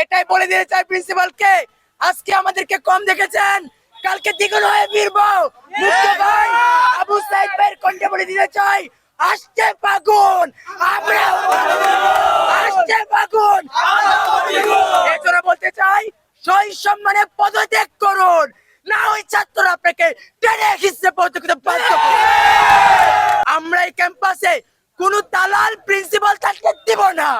এটাই বলে দিতে চাই প্রিন্সিপালকে। আজকে আমাদেরকে কম দেখেছেন। কালকে দ্বিগুণ হয়ে ফিরবো। ভাই, আবু ভাইয়ের কণ্ঠে বলে দিতে চাই, আসছে ফাগুন। আমরা আসছে এজন্য বলতে চাই সই সম্মানে পদত্যাগ করুন। না ওই ছাত্র আপনাকে টেনে খিসে পদত্যাগ বাধ্য আমরা এই ক্যাম্পাসে কোন দালাল প্রিন্সিপাল থাকতে দিব না।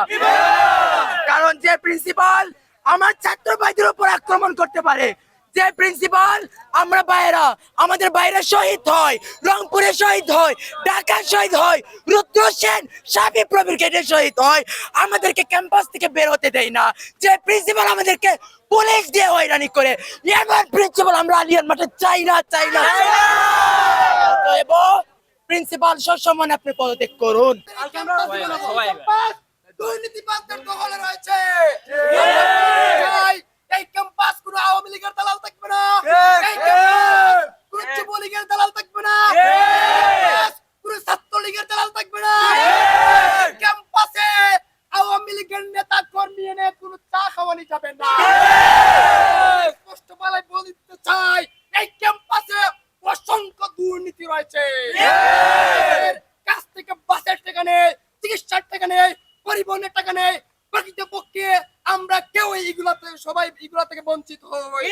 যে প্রিন্সিপাল আমার ছাত্র ভাইদের উপর আক্রমণ করতে পারে। যে প্রিন্সিপাল আমরা বাইরা আমাদের বাইরে শহীদ হয় রংপুরে শহীদ হয় ঢাকা শহীদ হয় রুদ্র সেন সাবি প্রবীর গেটে শহীদ হয়। আমাদেরকে ক্যাম্পাস থেকে বের হতে দেয় না। যে প্রিন্সিপাল আমাদেরকে পুলিশ দিয়ে হয়রানি করে। এমন প্রিন্সিপাল আমরা আলিয়ান মাঠে চাই না চাই না প্রিন্সিপাল সসম্মান আপনি পদত্যাগ করুন। দুর্নীতিবাজদের দখলে রয়েছে। এই ক্যাম্পাস কোনো আওয়ামী লীগের দালাল থাকবে না। এই ক্যাম্পাস কোনো যুবলীগের দালাল থাকবে না। কোনো ছাত্রলীগের দালাল থাকবে না। ক্যাম্পাসে আওয়ামী লীগের নেতা কর্মী এনে কোনো চা খাওয়ানি যাবে না স্পষ্ট বলে বলতে চাই এই ক্যাম্পাসে অসংখ্য দুর্নীতি রয়েছে এর কাছ থেকে বাসের টাকা নেই চিকিৎসার টাকা নেই পরিবহনের টাকা নেই প্রকৃতপক্ষে আমরা কেউ এইগুলাতে সবাই এগুলা থেকে বঞ্চিত হই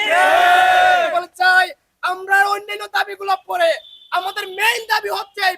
বলে চাই আমরা অন্যান্য দাবিগুলো পরে আমাদের মেইন দাবি হচ্ছে এই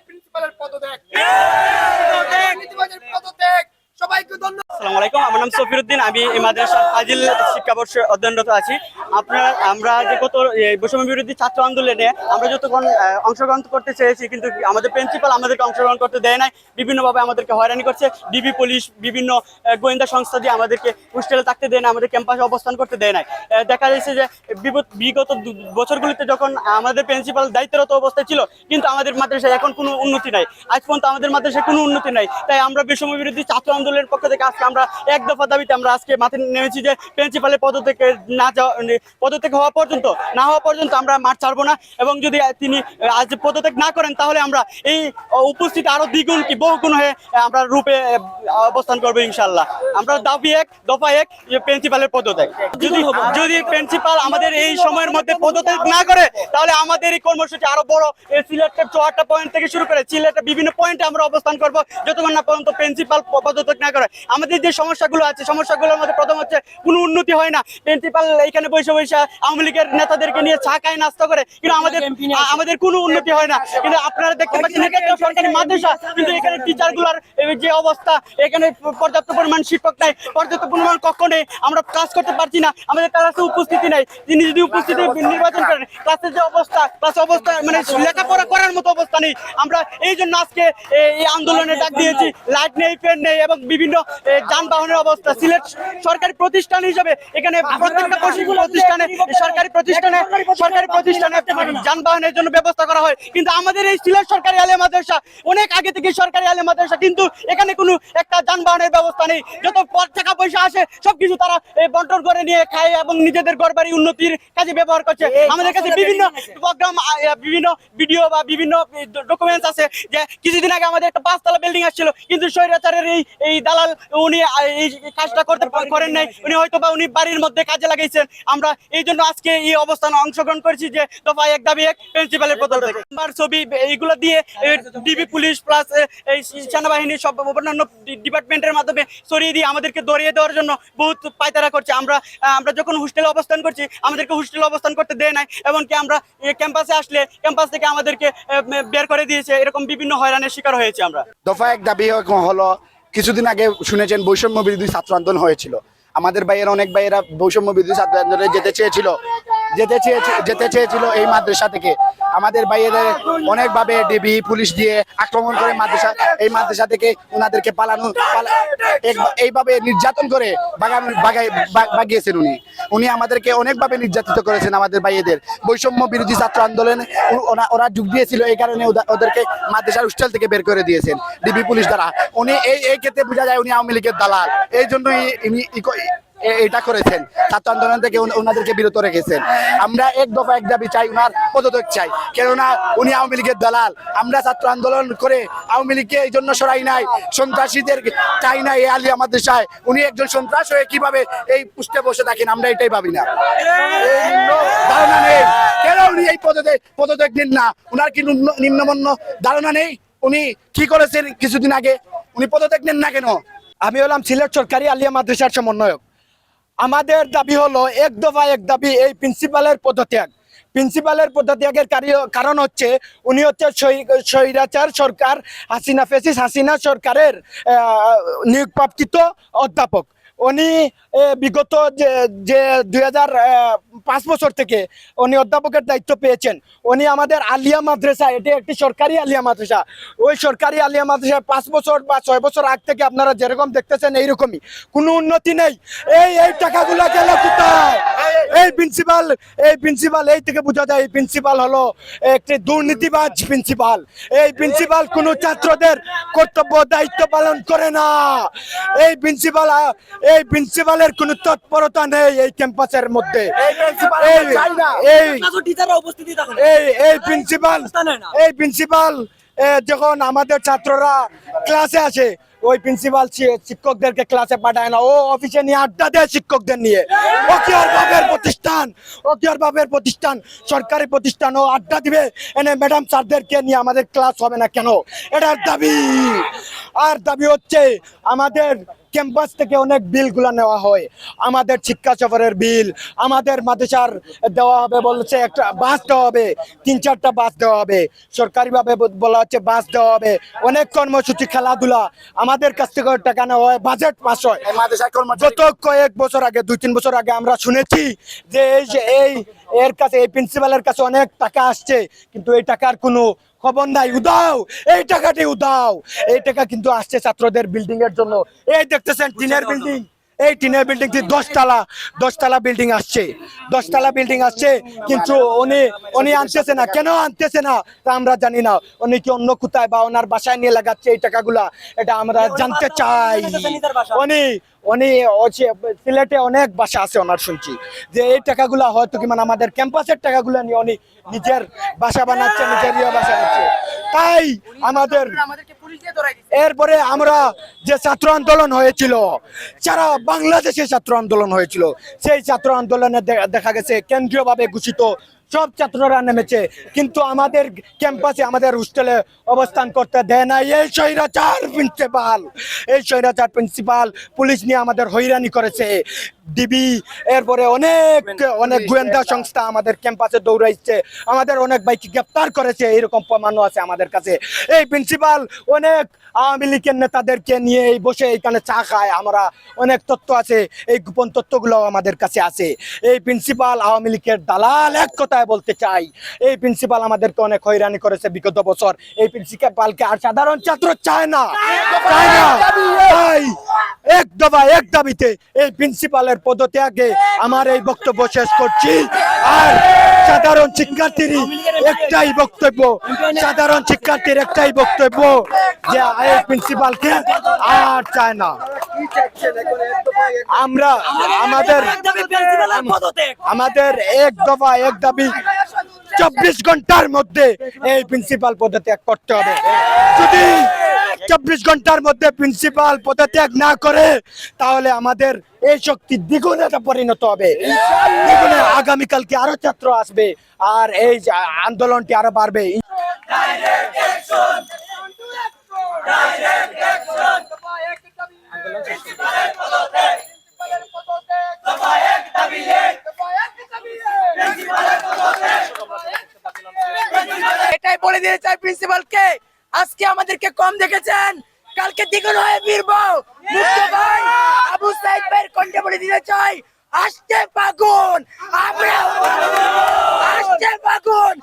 আমার নাম সফিরউদ্দিন আমি এই মাদ্রাসা ফাজিল শিক্ষাবর্ষে অধ্যয়নরত আছি। আপনার, আমরা যে এই বৈষম্য বিরোধী ছাত্র আন্দোলনে আমরা যতক্ষণ অংশগ্রহণ করতে চেয়েছি, কিন্তু আমাদের প্রিন্সিপাল আমাদেরকে অংশগ্রহণ করতে দেয় নাই, বিভিন্নভাবে আমাদেরকে হয়রানি করছে ডিবি পুলিশ, বিভিন্ন গোয়েন্দা সংস্থা দিয়ে আমাদেরকে হোস্টেলে থাকতে দেয় না আমাদের ক্যাম্পাসে অবস্থান করতে দেয় নাই। দেখা যাচ্ছে যে বিগত- বছরগুলিতে যখন আমাদের প্রিন্সিপাল দায়িত্বরত অবস্থায় ছিল, কিন্তু আমাদের মাদ্রাসায় এখন কোনো উন্নতি নাই। আজ পর্যন্ত আমাদের মাদ্রাসায় কোনো উন্নতি নাই। তাই আমরা বৈষম্য বিরোধী ছাত্র আন্দোলনের পক্ষ থেকে আজকে আমরা এক দফা দাবিতে আমরা আজকে মাঠে নেমেছি যে প্রিন্সিপালের পদত্যাগ না যাওয়া পদত্যাগ হওয়া পর্যন্ত না হওয়া পর্যন্ত আমরা মাঠ ছাড়বো না। এবং যদি তিনি আজ পদত্যাগ না করেন তাহলে আমরা এই উপস্থিত আরও দ্বিগুণ কি বহুগুণ হয়ে আমরা রূপে অবস্থান করব ইনশাল্লাহ আমরা দাবি এক দফা এক প্রিন্সিপালের পদত্যাগ। যদি যদি প্রিন্সিপাল আমাদের এই সময়ের মধ্যে পদত্যাগ না করে তাহলে আমাদের এই কর্মসূচি আরও বড়। এই সিলেটের চুয়াত্তর পয়েন্ট থেকে শুরু করে সিলেটের বিভিন্ন পয়েন্টে আমরা অবস্থান করব। যতক্ষণ না পর্যন্ত প্রিন্সিপাল পদত্যাগ না করে। আমাদের যে সমস্যাগুলো আছে সমস্যাগুলোর মধ্যে প্রথম হচ্ছে কোনো উন্নতি হয় না। প্রিন্সিপাল এখানে বসে বসে আওয়ামী লীগের নেতাদেরকে নিয়ে চা খায় নাস্তা করে কিন্তু আমাদের আমাদের কোনো উন্নতি হয় না। কিন্তু আপনারা দেখতে পাচ্ছেন এটা একটা সরকারি মাদ্রাসা কিন্তু এখানে টিচারগুলার যে অবস্থা এখানে পর্যাপ্ত পরিমাণ শিক্ষক নাই পর্যাপ্ত পরিমাণ কক্ষ নেই আমরা ক্লাস করতে পারছি না আমাদের ক্লাসে উপস্থিতি নাই। তিনি যদি উপস্থিতি নির্বাচন করেন ক্লাসের যে অবস্থা ক্লাস অবস্থা মানে লেখাপড়া করার মতো অবস্থা নেই। আমরা এই জন্য আজকে এই- এই আন্দোলনে ডাক দিয়েছি লাইট নেই ফ্যান নেই এবং বিভিন্ন যানবাহনের অবস্থা সিলেট সরকারি প্রতিষ্ঠান হিসেবে এখানে প্রত্যেকটা প্রতিষ্ঠানে সরকারি প্রতিষ্ঠানে সরকারি প্রতিষ্ঠানে যানবাহনের জন্য ব্যবস্থা করা হয়। কিন্তু আমাদের এই সিলেট সরকারি আলে মাদ্রাসা অনেক আগে থেকে সরকারি আলে মাদ্রাসা কিন্তু এখানে কোনো একটা যানবাহনের ব্যবস্থা নেই। যত টাকা পয়সা আসে সবকিছু তারা এই বন্টন করে নিয়ে খায় এবং নিজেদের ঘর বাড়ি উন্নতির কাজে ব্যবহার করছে। আমাদের কাছে বিভিন্ন প্রোগ্রাম বিভিন্ন ভিডিও বা বিভিন্ন ডকুমেন্টস আছে যে কিছুদিন আগে আমাদের একটা পাঁচতলা বিল্ডিং আসছিল কিন্তু স্বৈরাচারের এই এই দালাল উনি এই কাজটা করতে করেন নাই, উনি হয়তো বা উনি বাড়ির মধ্যে কাজে লাগাইছেন। আমরা এই জন্য আজকে এই অবস্থানে অংশগ্রহণ করেছি যে দফা এক দাবি এক প্রিন্সিপালের পদত্যাগ থেকে। আমার ছবি, এইগুলো দিয়ে ডিবি পুলিশ প্লাস এই সেনাবাহিনী সব অন্যান্য ডিপার্টমেন্টের মাধ্যমে সরিয়ে দিয়ে আমাদেরকে দরিয়ে দেওয়ার জন্য বহুত পায়তারা করছে। আমরা আমরা যখন হোস্টেলে অবস্থান করছি, আমাদেরকে হোস্টেলে অবস্থান করতে দেয় নাই, এমনকি আমরা ক্যাম্পাসে আসলে ক্যাম্পাস থেকে আমাদেরকে বের করে দিয়েছে। এরকম বিভিন্ন হয়রানের শিকার হয়েছে আমরা। দফা এক দাবি হলো কিছুদিন আগে শুনেছেন বৈষম্য বিরোধী ছাত্র আন্দোলন হয়েছিল। আমাদের ভাইয়েরা, অনেক ভাইয়েরা বৈষম্য বিরোধী ছাত্র আন্দোলনে যেতে চেয়েছিল। যেতে চেয়েছে যেতে চেয়েছিল এই মাদ্রাসা থেকে। আমাদের ভাইয়েদের অনেকভাবে ডিবি পুলিশ দিয়ে আক্রমণ করে মাদ্রাসা এই মাদ্রাসা থেকে ওনাদেরকে পালানো পালা- এইভাবে নির্যাতন করে বাগান বাগিয়েছেন উনি। উনি আমাদেরকে অনেকভাবে নির্যাতিত করেছেন আমাদের ভাইয়েদের। বৈষম্য বিরোধী ছাত্র আন্দোলনে ওরা- যোগ দিয়েছিল এই কারণে ওদেরকে মাদ্রাসার হোস্টেল থেকে বের করে দিয়েছেন। ডিবি পুলিশ দ্বারা। উনি এই এই ক্ষেত্রে বোঝা যায় উনি আওয়ামী লীগের দালাল। এই জন্যই এটা করেছেন। ছাত্র আন্দোলন থেকে ওনাদেরকে বিরত রেখেছেন। আমরা এক দফা এক দাবি চাই, উনার পদত্যাগ চাই। কেননা উনি আওয়ামী লীগের দালাল। আমরা ছাত্র আন্দোলন করে আওয়ামী লীগকে এই জন্য সরাই নাই, সন্ত্রাসীদের চাই না এই আলিয়া মাদ্রাসায় উনি একজন সন্ত্রাস হয়ে কীভাবে এই পুষ্টে বসে থাকেন, আমরা এটাই ভাবি না। ধারণা নেই। কেন উনি এই পদত্যাগ পদত্যাগ দিন না? উনার কি নিম্ন- নিম্নমন্য ধারণা নেই? উনি কি করেছেন কিছুদিন আগে? উনি পদত্যাগ নেন না কেন? আমি হলাম সিলেট সরকারি আলিয়া মাদ্রাসার সমন্বয়ক। আমাদের দাবি হলো, এক দফা এক দাবি এই প্রিন্সিপালের পদত্যাগ। প্রিন্সিপালের পদত্যাগের কারণ হচ্ছে উনি হচ্ছে স্বৈ- স্বৈরাচার সরকার, হাসিনা ফেসিস, হাসিনা সরকারের নিয়োগপ্রাপ্ত অধ্যাপক। উনি বিগত যে যে দুই পাঁচ বছর থেকে উনি অধ্যাপকের দায়িত্ব পেয়েছেন। উনি আমাদের আলিয়া মাদ্রাসা, এটি একটি সরকারি আলিয়া মাদ্রাসা। ওই সরকারি আলিয়া মাদ্রাসায় পাঁচ বছর বা ছয় বছর আগ থেকে আপনারা যেরকম দেখতেছেন এইরকমই। কোনো উন্নতি নেই। এই এই টাকাগুলো গেল কোথায়? এই প্রিন্সিপাল এই প্রিন্সিপাল এই থেকে বোঝা যায় এই প্রিন্সিপাল হলো একটি দুর্নীতিবাজ প্রিন্সিপাল এই প্রিন্সিপাল কোনো ছাত্রদের কর্তব্য, দায়িত্ব পালন করে না। এই প্রিন্সিপাল এই প্রিন্সিপালের কোনো তৎপরতা নেই এই ক্যাম্পাসের মধ্যে। এই এই এই এই প্রিন্সিপাল এই প্রিন্সিপাল যখন আমাদের ছাত্ররা ক্লাসে আসে ওই প্রিন্সিপাল শিক্ষকদেরকে ক্লাসে পাঠায় না। ও অফিসে নিয়ে আড্ডা দেয় শিক্ষকদের নিয়ে। ও কি বাবের প্রতিষ্ঠান বাবের প্রতিষ্ঠান সরকারি প্রতিষ্ঠান ও আড্ডা দিবে। এনে ম্যাডাম স্যারদেরকে নিয়ে আমাদের ক্লাস হবে না কেন? এটার দাবি। আর দাবি হচ্ছে আমাদের ক্যাম্পাস থেকে অনেক বিলগুলো নেওয়া হয়। আমাদের শিক্ষা সফরের বিল আমাদের মাদ্রাসার দেওয়া হবে বলছে একটা বাস দেওয়া হবে তিন চারটা বাস দেওয়া হবে। সরকারিভাবে বলা হচ্ছে বাস দেওয়া হবে। অনেক কর্মসূচি খেলাধুলা আমাদের কাছ থেকে টাকা নেওয়া হয় বাজেট পাস হয়। গত কয়েক বছর আগে দুই তিন বছর আগে আমরা শুনেছি যে এই যে এই এর কাছে এই প্রিন্সিপালের কাছে অনেক টাকা আসছে কিন্তু এই টাকার কোনো খবর নাই উদাও এই টাকাটি উদাও। এই টাকা কিন্তু আসছে ছাত্রদের বিল্ডিং এর জন্য। এই দেখতেছেন টিনের বিল্ডিং এই টিনের বিল্ডিং দশতলা দশতলা বিল্ডিং আসছে। দশতলা বিল্ডিং আসছে, কিন্তু উনি উনি আনতেছে না। কেন আনতেছে না? তা আমরা জানি না। উনি কি অন্য কোথায় বা ওনার বাসায় নিয়ে লাগাচ্ছে এই টাকাগুলা? এটা আমরা জানতে চাই। উনি উনি সিলেটে অনেক বাসা আছে ওনার শুনছি। যে এই টাকাগুলা হয়তো কি মানে আমাদের ক্যাম্পাসের টাকাগুলো নিয়ে উনি নিজের বাসা বানাচ্ছে, নিজের ইয়ে বাসা বানাচ্ছে। তাই আমাদের এরপরে আমরা যে ছাত্র আন্দোলন হয়েছিল, সারা বাংলাদেশে ছাত্র আন্দোলন হয়েছিল, সেই ছাত্র আন্দোলনে দেখা গেছে কেন্দ্রীয়ভাবে ঘোষিত সব ছাত্ররা নেমেছে। কিন্তু আমাদের ক্যাম্পাসে আমাদের হোস্টেলে অবস্থান করতে দেয় না এই স্বৈরাচার প্রিন্সিপাল এই স্বৈরাচার প্রিন্সিপাল পুলিশ নিয়ে আমাদের হয়রানি করেছে। ডিবি এরপরে অনেক অনেক গোয়েন্দা সংস্থা আমাদের ক্যাম্পাসে দৌড়াইছে। আমাদের অনেক বাইক গ্রেপ্তার করেছে এরকম প্রমাণও আছে আমাদের কাছে। এই প্রিন্সিপাল অনেক আওয়ামী লীগের নেতাদেরকে নিয়ে এই বসে এখানে চা খায়। আমরা অনেক তথ্য আছে এই গোপন তথ্যগুলো আমাদের কাছে আছে। এই প্রিন্সিপাল আওয়ামী লীগের দালাল এক কথায় বলতে চাই এই প্রিন্সিপাল আমাদেরকে অনেক হয়রানি করেছে বিগত বছর। এই প্রিন্সিপালকে আর সাধারণ ছাত্র চায় না। চায় না। তাই এক দফা, এক দাবিতে এই প্রিন্সিপালের পদত্যাগে আমার এই বক্তব্য শেষ করছি। আর সাধারণ শিক্ষার্থীর একটাই বক্তব্য, সাধারণ শিক্ষার্থীর একটাই বক্তব্য যে এই প্রিন্সিপালকে আর চায় না। আমরা, আমাদের আমাদের এক দফা, এক দাবি, চব্বিশ ঘণ্টার মধ্যে এই প্রিন্সিপাল পদত্যাগ করতে হবে। যদি চব্বিশ ঘণ্টার মধ্যে প্রিন্সিপাল পদত্যাগ না করে তাহলে আমাদের এই শক্তি দ্বিগুণে পরিণত হবে। দ্বিগুণে আগামীকালকে আরও ছাত্র আসবে আর এই আন্দোলনটি আরও বাড়বে। এটাই বলে দিতে চাই প্রিন্সিপালকে আজকে আমাদেরকে কম দেখেছেন। কালকে দ্বিগুণ হয়ে ফিরবো। ভাই, আবু সাইদ ভাইয়ের কণ্ঠে বলে দিতে চাই, আসতে পাগুন। আমরা আসতে পাগুন।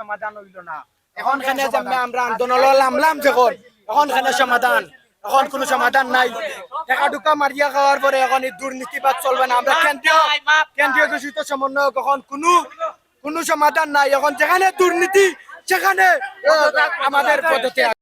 সমাধান হইল না। এখন খানে যেমন আমরা আন্দোলন নামলাম যখন এখন খানে সমাধান। এখন কোনো সমাধান নাই। টাকা টুকা মারিয়া খাওয়ার পরে এখন এই দুর্নীতিবাদ চলবে না। আমরা কেন্দ্রীয় কেন্দ্রীয় সমন্বয়ক এখন কোনো কোনো সমাধান নাই। এখন যেখানে দুর্নীতি সেখানে আমাদের পদ্ধতি